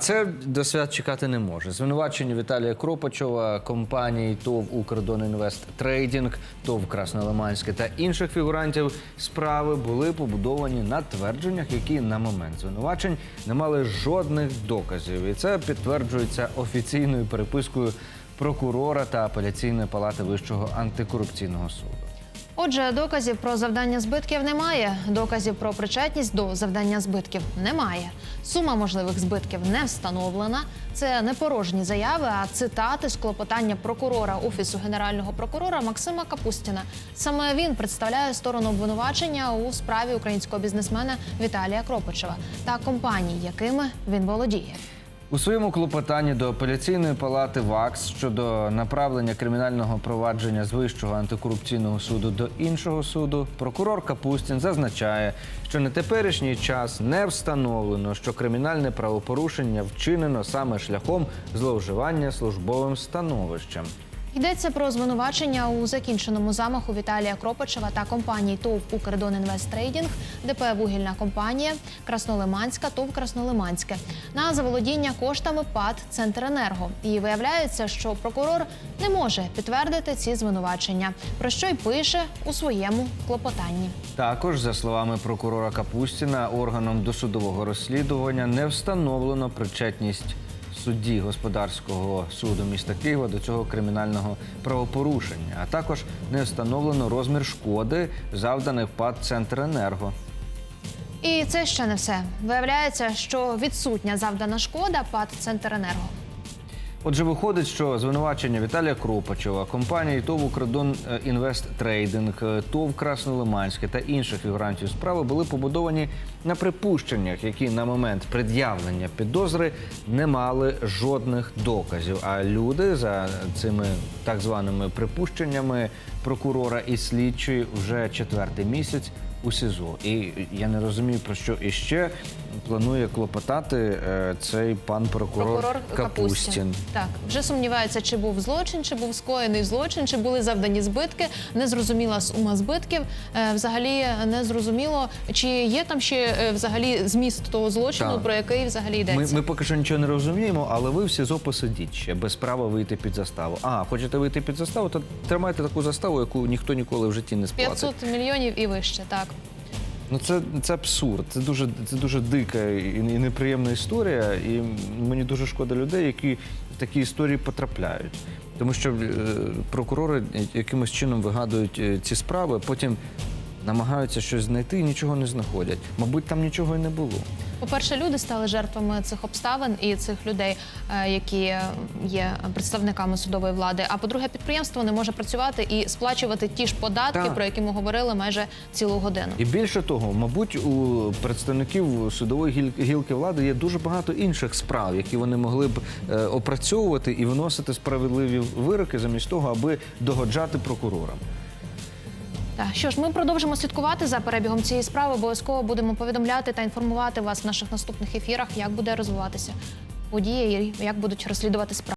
Це до свят чекати не може. Звинувачення Віталія Кропачова, компанії ТОВ «Укрдонінвест Трейдінг», ТОВ «Краснолиманське» та інших фігурантів справи були побудовані на твердженнях, які на момент звинувачень не мали жодних доказів. І це підтверджується офіційною перепискою прокурора та апеляційної палати Вищого антикорупційного суду. Отже, доказів про завдання збитків немає. Доказів про причетність до завдання збитків немає. Сума можливих збитків не встановлена. Це не порожні заяви, а цитати з клопотання прокурора офісу генерального прокурора Максима Капустіна. Саме він представляє сторону обвинувачення у справі українського бізнесмена Віталія Кропачева та компаній, якими він володіє. У своєму клопотанні до апеляційної палати ВАКС щодо направлення кримінального провадження з вищого антикорупційного суду до іншого суду, прокурор Капустін зазначає, що на теперішній час не встановлено, що кримінальне правопорушення вчинено саме шляхом зловживання службовим становищем. Йдеться про звинувачення у закінченому замаху Віталія Кропачева та компаній ТОВ «Укрдонінвесттрейдінг», ДП «Вугільна компанія», Краснолиманська, ТОВ «Краснолиманське» на заволодіння коштами ПАД «Центренерго». І виявляється, що прокурор не може підтвердити ці звинувачення, про що й пише у своєму клопотанні. Також, за словами прокурора Капустіна, органом досудового розслідування не встановлено причетність судді господарського суду міста Києва до цього кримінального правопорушення, а також не встановлено розмір шкоди, завданих ПАД «Центренерго». І це ще не все. Виявляється, що відсутня завдана шкода ПАД «Центренерго». Отже, виходить, що звинувачення Віталія Кропачева, компанії ТОВ «Укрдон Інвест Трейдинг», ТОВ Краснолиманське та інших фігурантів справи були побудовані на припущеннях, які на момент пред'явлення підозри не мали жодних доказів. А люди за цими так званими припущеннями прокурора і слідчої вже четвертий місяць у СІЗО. І я не розумію, про що іще планує клопотати е, цей пан прокурор, Прокурор Капустін. Так, вже сумнівається, чи був злочин, чи був скоєний злочин, чи були завдані збитки. Незрозуміла сума збитків. Е, Взагалі не зрозуміло, чи є там ще е, взагалі зміст того злочину, Так. про який взагалі Ми, ми поки що нічого не розуміємо, але ви в СІЗО посидіть ще без права вийти під заставу. А, хочете вийти під заставу, то тримайте таку заставу, яку ніхто ніколи в житті не сплатить. 500 мільйонів і вище. Так Ну це, це абсурд. Це дуже, це дуже дика і, неприємна історія. І мені дуже шкода людей, які в такі історії потрапляють. Тому що е, прокурори якимось чином вигадують е, ці справи, потім намагаються щось знайти і нічого не знаходять. Мабуть, там нічого і не було. По-перше, люди стали жертвами цих обставин і цих людей, е, які є представниками судової влади. А по-друге, підприємство не може працювати і сплачувати ті ж податки, Так. про які ми говорили майже цілу годину. І більше того, мабуть, у представників судової гіл- гілки влади є дуже багато інших справ, які вони могли б е, опрацьовувати і виносити справедливі вироки замість того, аби догоджати прокурорам. Так, що ж, ми продовжимо слідкувати за перебігом цієї справи. Обов'язково будемо повідомляти та інформувати вас в наших наступних ефірах, як буде розвиватися події і як будуть розслідувати справи.